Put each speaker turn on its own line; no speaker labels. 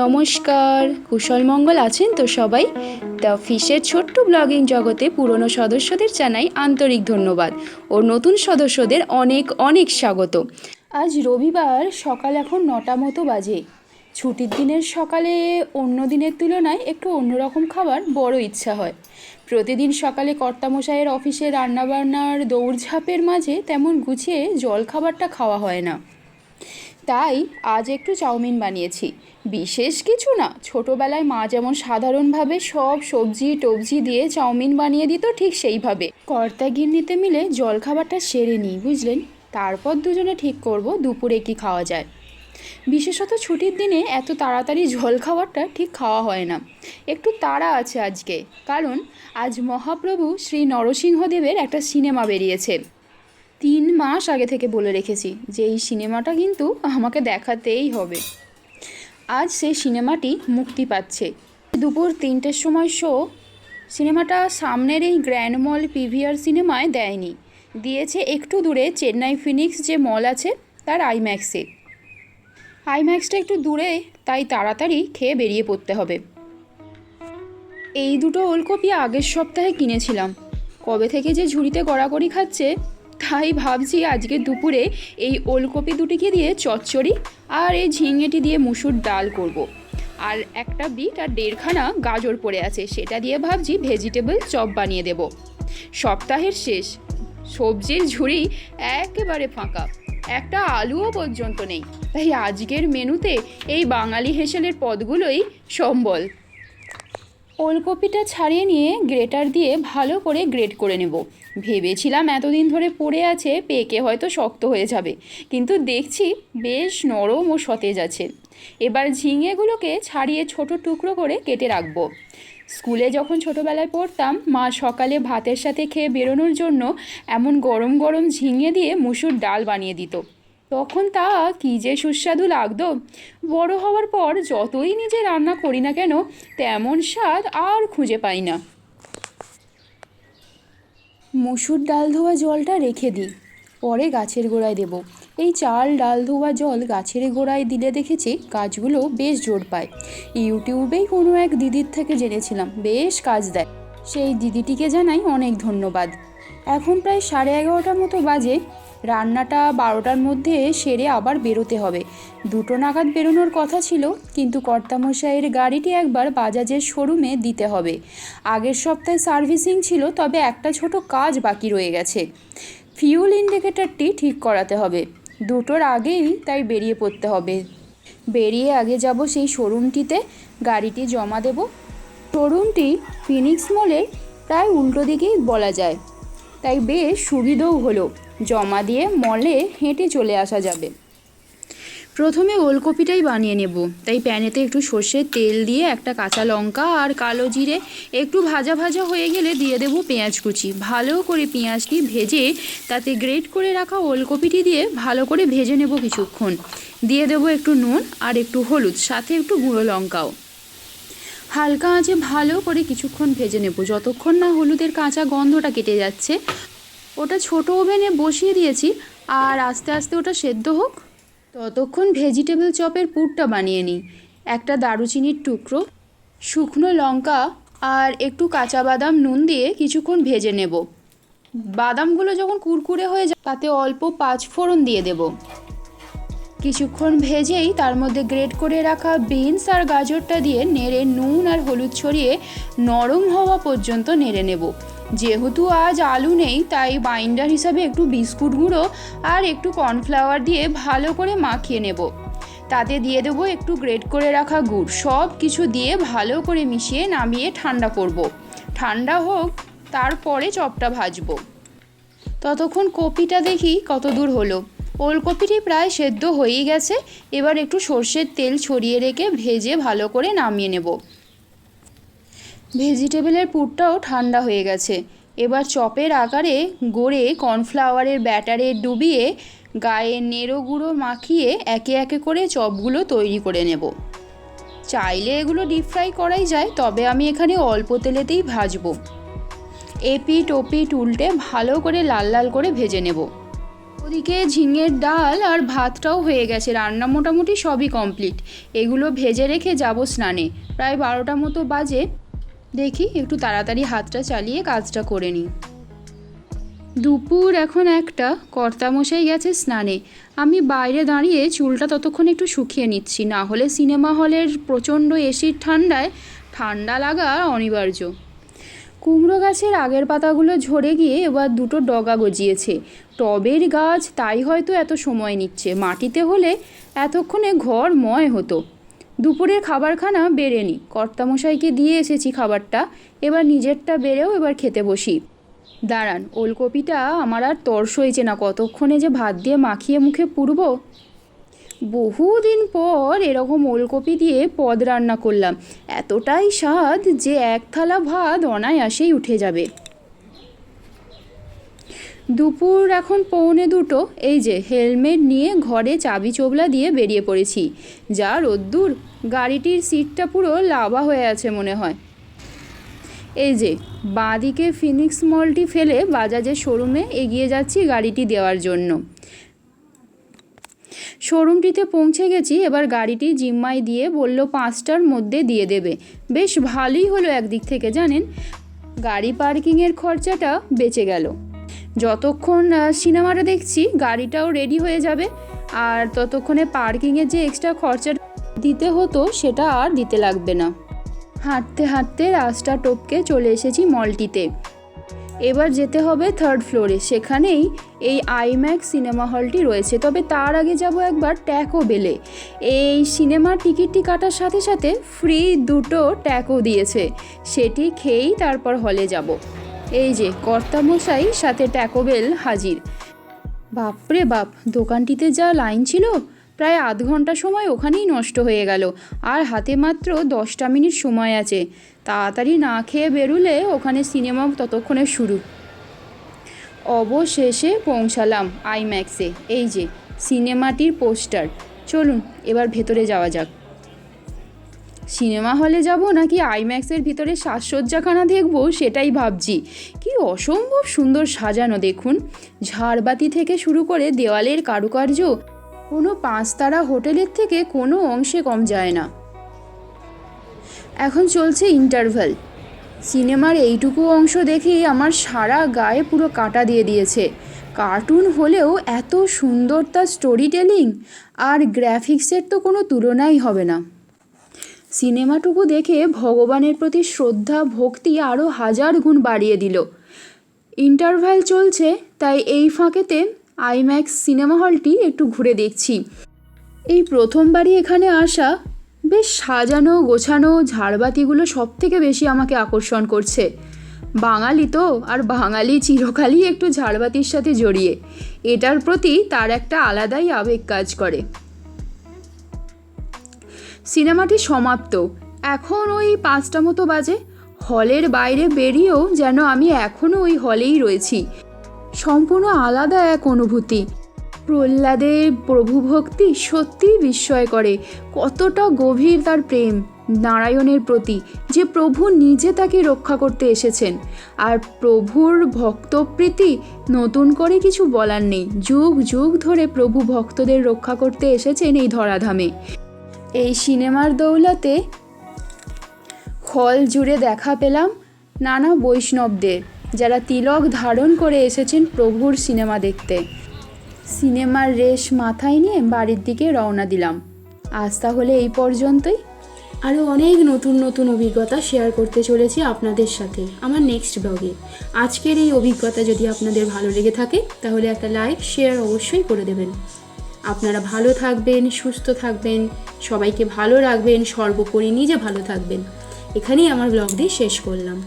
নমস্কার। কুশল মঙ্গল আছেন তো সবাই? দ্য ফিশের ছোট্ট ব্লগিং জগতে পুরনো সদস্যদের জানাই আন্তরিক ধন্যবাদ। ও নতুন সদস্যদের অনেক অনেক স্বাগত। আজ রবিবার, সকাল এখন নটা মতো বাজে। ছুটির দিনের সকালে অন্য দিনের তুলনায় একটু অন্যরকম খাবার বড় ইচ্ছা হয়। প্রতিদিন সকালে কর্তামশাইয়ের অফিসে রান্নাবান্নার দৌড়ঝাঁপের মাঝে তেমন গুছিয়ে জলখাবারটা খাওয়া হয় না। তাই আজ একটু চাউমিন বানিয়েছি। বিশেষ কিছু না, ছোটোবেলায় মা যেমন সাধারণভাবে সব সবজি টবজি দিয়ে চাউমিন বানিয়ে দিত ঠিক সেইভাবে। কর্তা গিন্নিতে মিলে জলখাবারটা সেরে নিই, বুঝলেন? তারপর দুজনে ঠিক করব দুপুরে কি খাওয়া যায়। বিশেষত ছুটির দিনে এত তাড়াতাড়ি জল খাবারটা ঠিক খাওয়া হয় না। একটু তাড়া আছে আজকে, কারণ আজ মহাপ্রভু শ্রী নরসিংহদেবের একটা সিনেমা বেরিয়েছে। তিন মাস আগে থেকে বলে রেখেছি যে এই সিনেমাটা কিন্তু আমাকে দেখাতেই হবে। আজ সেই সিনেমাটি মুক্তি পাচ্ছে। দুপুর তিনটের সময় শো সিনেমাটা সামনের এই গ্র্যান্ড মল পিভিআর সিনেমায় দেয়নি। দিয়েছে একটু দূরে চেন্নাই ফিনিক্স যে মল আছে তার আইম্যাক্সে। আইম্যাক্সটা একটু দূরে, তাই তাড়াতাড়ি খেয়ে বেরিয়ে পড়তে হবে। এই দুটো ওলকপি আগের সপ্তাহে কিনেছিলাম। কবে থেকে যে ঝুড়িতে গড়াগড়ি খাচ্ছে তাই ভাবছি আজকে দুপুরে এই ওলকপি দুটিকে দিয়ে চচ্চড়ি আর এই ঝিঙেটি দিয়ে মুসুর ডাল করব। আর একটা বিট আর দেড়খানা গাজর পড়ে আছে, সেটা দিয়ে ভাবছি ভেজিটেবল চপ বানিয়ে দেব। সপ্তাহের শেষ, সবজির ঝুড়ি একেবারে ফাঁকা, একটা আলুও পর্যন্ত নেই। তাই আজকের মেনুতে এই বাঙালি হেসেলের পদগুলোই সম্বল। ওলকপিটা ছাড়িয়ে নিয়ে গ্রেটার দিয়ে ভালো করে গ্রেট করে নেব। ভেবেছিলাম এতদিন ধরে পড়ে আছে, পেকে হয়তো শক্ত হয়ে যাবে। কিন্তু দেখছি বেশ নরম ও সতেজ আছে। এবার ঝিঙেগুলোকে ছাড়িয়ে ছোট টুকরো করে কেটে রাখব। স্কুলে যখন ছোটোবেলায় পড়তাম, মা সকালে ভাতের সাথে খেয়ে বেরোনোর জন্য এমন গরম গরম ঝিঙে দিয়ে মুসুর ডাল বানিয়ে দিত। তখন তা কী যে সুস্বাদু লাগতো। বড় হওয়ার পর যতই নিজে রান্না করি না কেন, তেমন স্বাদ আর খুঁজে পাই না। মুসুর ডাল ধোয়া জলটা রেখে দিই, পরে গাছের গোড়ায় দেব। এই চাল ডাল ধোয়া জল গাছের গোড়ায় দিলে দেখেছি গাছগুলো বেশ জোর পায়। ইউটিউবেই কোনো এক দিদির থেকে জেনেছিলাম, বেশ কাজ দেয়। সেই দিদিটিকে জানাই অনেক ধন্যবাদ। এখন প্রায় সাড়ে এগারোটার মতো বাজে। রান্নাটা বারোটার মধ্যে সেরে আবার বেরোতে হবে। দুটো নাগাদ বেরোনোর কথা ছিল, কিন্তু কর্তামশাইয়ের গাড়িটি একবার বাজাজের শোরুমে দিতে হবে। আগের সপ্তাহে সার্ভিসিং ছিল, তবে একটা ছোট কাজ বাকি রয়ে গেছে। ফিউল ইন্ডিকেটরটি ঠিক করাতে হবে। দুটোর আগেই তাই বেরিয়ে পড়তে হবে। বেরিয়ে আগে যাব সেই শোরুমটিতে, গাড়িটি জমা দেব। শোরুমটি ফিনিক্স মলে প্রায় উল্টো দিকেই বলা যায়। তাই বেশ সুবিধেও হলো। জমা দিয়ে মলে হেঁটে চলে আসা যাবে। প্রথমে ওলকপিটাই বানিয়ে নেব। তাই প্যানেতে একটু সর্ষের তেল দিয়ে একটা কাঁচা লঙ্কা আর কালো জিরে একটু ভাজা ভাজা হয়ে গেলে দিয়ে দেবো পেঁয়াজ কুচি। ভালো করে পেঁয়াজটি ভেজে তাতে গ্রেট করে রাখা ওলকপিটি দিয়ে ভালো করে ভেজে নেব কিছুক্ষণ। দিয়ে দেবো একটু নুন আর একটু হলুদ, সাথে একটু গুঁড়ো লঙ্কাও। হালকা আঁচে ভালো করে কিছুক্ষণ ভেজে নেব। যতক্ষণ না হলুদের কাঁচা গন্ধটা কেটে যাচ্ছে। ওটা ছোট ওভেনে বসিয়ে দিয়েছি আর আস্তে আস্তে ওটা সেদ্ধ হোক। ততক্ষণ ভেজিটেবল চপের পুরটা বানিয়ে নিই। একটা দারুচিনির টুকরো, শুকনো লঙ্কা আর একটু কাঁচা বাদাম নুন দিয়ে কিছুক্ষণ ভেজে নেব। বাদামগুলো যখন কুরকুরে হয়ে যায় তাতে অল্প পাঁচ ফোড়ন দিয়ে দেব। কিছুক্ষণ ভেজেই তার মধ্যে গ্রেট করে রাখা বিনস আর গাজরটা দিয়ে নেড়ে নুন আর হলুদ ছড়িয়ে নরম হওয়া পর্যন্ত নেড়ে নেব। যেহেতু আজ আলু নেই, তাই বাইন্ডার হিসাবে একটু বিস্কুট গুঁড়ো আর একটু কর্নফ্লাওয়ার দিয়ে ভালো করে মাখিয়ে নেব। তাতে দিয়ে দেবো একটু গ্রেট করে রাখা গুড়। সব কিছু দিয়ে ভালো করে মিশিয়ে নামিয়ে ঠান্ডা করব। ঠান্ডা হোক, তারপরে চপটা ভাজবো। ততক্ষণ কপিটা দেখি কত দূর হলো। ওলকপিটি প্রায় সেদ্ধ হয়েই গেছে। এবার একটু সর্ষের তেল ছড়িয়ে রেখে ভেজে ভালো করে নামিয়ে নেব। ভেজিটেবলের পুরটাও ঠান্ডা হয়ে গেছে। এবার চপের আকারে গড়ে কর্নফ্লাওয়ারের ব্যাটারে ডুবিয়ে গায়ে নেড়ো গুঁড়ো মাখিয়ে একে একে করে চপগুলো তৈরি করে নেব। চাইলে এগুলো ডিপ ফ্রাই করাই যায়, তবে আমি এখানে অল্প তেলেতেই ভাজবো। এপিট ওপিট উল্টে ভালো করে লাল লাল করে ভেজে নেব। ওদিকে ঝিঙের ডাল আর ভাতটাও হয়ে গেছে। রান্না মোটামুটি সবই কমপ্লিট এগুলো ভেজে রেখে যাব স্নানে। প্রায় বারোটা মতো বাজে। দেখি একটু তাড়াতাড়ি হাতটা চালিয়ে কাজটা করে নিই। দুপুর এখন একটা। কর্তামশাই গেছে স্নানে। আমি বাইরে দাঁড়িয়ে চুলটা ততক্ষণ একটু শুকিয়ে নিচ্ছি। না হলে সিনেমা হলের প্রচণ্ড এসির ঠান্ডায় ঠান্ডা লাগা অনিবার্য। কুমড়ো গাছের আগের পাতাগুলো ঝরে গিয়ে এবার দুটো ডগা গজিয়েছে। টবের গাছ তাই হয়তো এত সময় নিচ্ছে, মাটিতে হলে এতক্ষণে ঘর ময় হতো। দুপুরের খাবারখানা বেড়েনি। কর্তামশাইকে দিয়ে এসেছি খাবারটা, এবার নিজেরটা বেড়েও এবার খেতে বসি। দাঁড়ান, ওলকপিটা আমার আর তর্স হয়েছে না, কতক্ষণে যে ভাত দিয়ে মাখিয়ে মুখে পুরব? বহুদিন পর এরকম ওলকপি দিয়ে পদ রান্না করলাম। এতটাই স্বাদ যে এক থালা ভাত অনায়াসেই উঠে যাবে। দুপুর এখন পৌনে দুটো। এই যে, হেলমেট নিয়ে ঘরে চাবি চোবলা দিয়ে বেরিয়ে পড়েছি। যা রোদ্দুর, গাড়িটির সিটটা পুরো লাভা হয়ে আছে মনে হয়। এই যে, বাঁদিকে ফিনিক্স মলটি ফেলে বাজাজের শোরুমে এগিয়ে যাচ্ছি গাড়িটি দেওয়ার জন্য। শোরুমটিতে পৌঁছে গেছি, এবার গাড়িটি জিম্মায় দিয়ে বলল, পাঁচটার মধ্যে দিয়ে দেবে। বেশ ভালোই হলো একদিক থেকে, জানেন? গাড়ি পার্কিংয়ের খরচাটা বেঁচে গেল। যতক্ষণ সিনেমাটা দেখছি, গাড়িটাও রেডি হয়ে যাবে। আর ততক্ষণে পার্কিংয়ের যে এক্সট্রা খরচা দিতে হতো, সেটা আর দিতে লাগবে না। হাঁটতে হাঁটতে রাস্তা টপকে চলে এসেছি মলটিতে এবার যেতে হবে থার্ড ফ্লোরে সেখানেই এই আইম্যাক্স সিনেমা হলটি রয়েছে। তবে তার আগে যাব একবার ট্যাকো বেলে এই সিনেমার টিকিটটি কাটার সাথে সাথে ফ্রি দুটো ট্যাকো দিয়েছে। সেটি খেয়েই তারপর হলে যাব। এই যে, কর্তামশাই সাথে ট্যাকো বেল হাজির। বাপরে বাপ, দোকানটিতে যা লাইন ছিল প্রায় আধ ঘণ্টা সময় ওখানেই নষ্ট হয়ে গেল। আর হাতে মাত্র দশটা মিনিট সময় আছে। তাড়াতাড়ি না খেয়ে বেরুলে ওখানে সিনেমা ততক্ষণে শুরু। অবশেষে পৌঁছালাম আইম্যাক্সে। এই যে, সিনেমাটির পোস্টার। চলুন, এবার ভেতরে যাওয়া যাক। সিনেমা হলে যাব নাকি আইম্যাক্সের ভিতরে সাজসজ্জাখানা দেখব সেটাই ভাবছি। কি অসম্ভব সুন্দর সাজানো দেখুন। ঝাড়বাতি থেকে শুরু করে দেওয়ালের কারুকার্য কোনো পাঁচতারা হোটেলের থেকে কোনো অংশে কম যায় না। এখন চলছে ইন্টারভ্যাল। সিনেমার এইটুকু অংশ দেখেই আমার সারা গায়ে পুরো কাটা দিয়ে দিয়েছে। কার্টুন হলেও এত সুন্দর তার স্টোরি টেলিং আর গ্রাফিক্সের তো কোনো তুলনাই হবে না। সিনেমাটুকু দেখে ভগবানের প্রতি শ্রদ্ধা, ভক্তি আরও হাজার গুণ বাড়িয়ে দিল। ইন্টারভ্যাল চলছে, তাই এই ফাঁকেতে আইম্যাক্স সিনেমা হলটি একটু ঘুরে দেখছি। এই প্রথমবারই এখানে আসা বেশ সাজানো, গোছানো ঝাড়বাতিগুলো সব থেকে বেশি আমাকে আকর্ষণ করছে। বাঙালি তো, আর বাঙালি চিরকালই একটু ঝাড়বাতির সাথে জড়িয়ে। এটার প্রতি তার একটা আলাদাই আবেগ কাজ করে। সিনেমাটি সমাপ্ত। এখন ওই পাঁচটা মতো বাজে। হলের বাইরে বেরিয়েও যেন আমি এখনও ওই হলেই রয়েছি। সম্পূর্ণ আলাদা এক অনুভূতি। প্রহ্লাদের প্রভু ভক্তি সত্যিই বিস্ময় করে, কতটা গভীর তার প্রেম, নারায়ণের প্রতি, যে প্রভু নিজে তাকে রক্ষা করতে এসেছেন। আর প্রভুর ভক্তপ্রীতি নতুন করে কিছু বলার নেই। যুগ যুগ ধরে প্রভু ভক্তদের রক্ষা করতে এসেছেন এই ধরাধামে। এই সিনেমার দৌলতে হল জুড়ে দেখা পেলাম নানা বৈষ্ণবদের। যারা তিলক ধারণ করে এসেছেন প্রভুর সিনেমা দেখতে। সিনেমার রেশ মাথায় নিয়ে বাড়ির দিকে রওনা দিলাম। আজ তাহলে এই পর্যন্তই।
আরও অনেক নতুন নতুন অভিজ্ঞতা শেয়ার করতে চলেছি আপনাদের সাথে আমার নেক্সট ব্লগে আজকের এই অভিজ্ঞতা যদি আপনাদের ভালো লেগে থাকে, তাহলে একটা লাইক শেয়ার অবশ্যই করে দেবেন। আপনারা ভালো থাকবেন, সুস্থ থাকবেন, সবাইকে ভালো রাখবেন, সর্বোপরি নিজে ভালো থাকবেন। এখানেই আমার ব্লগটি শেষ করলাম।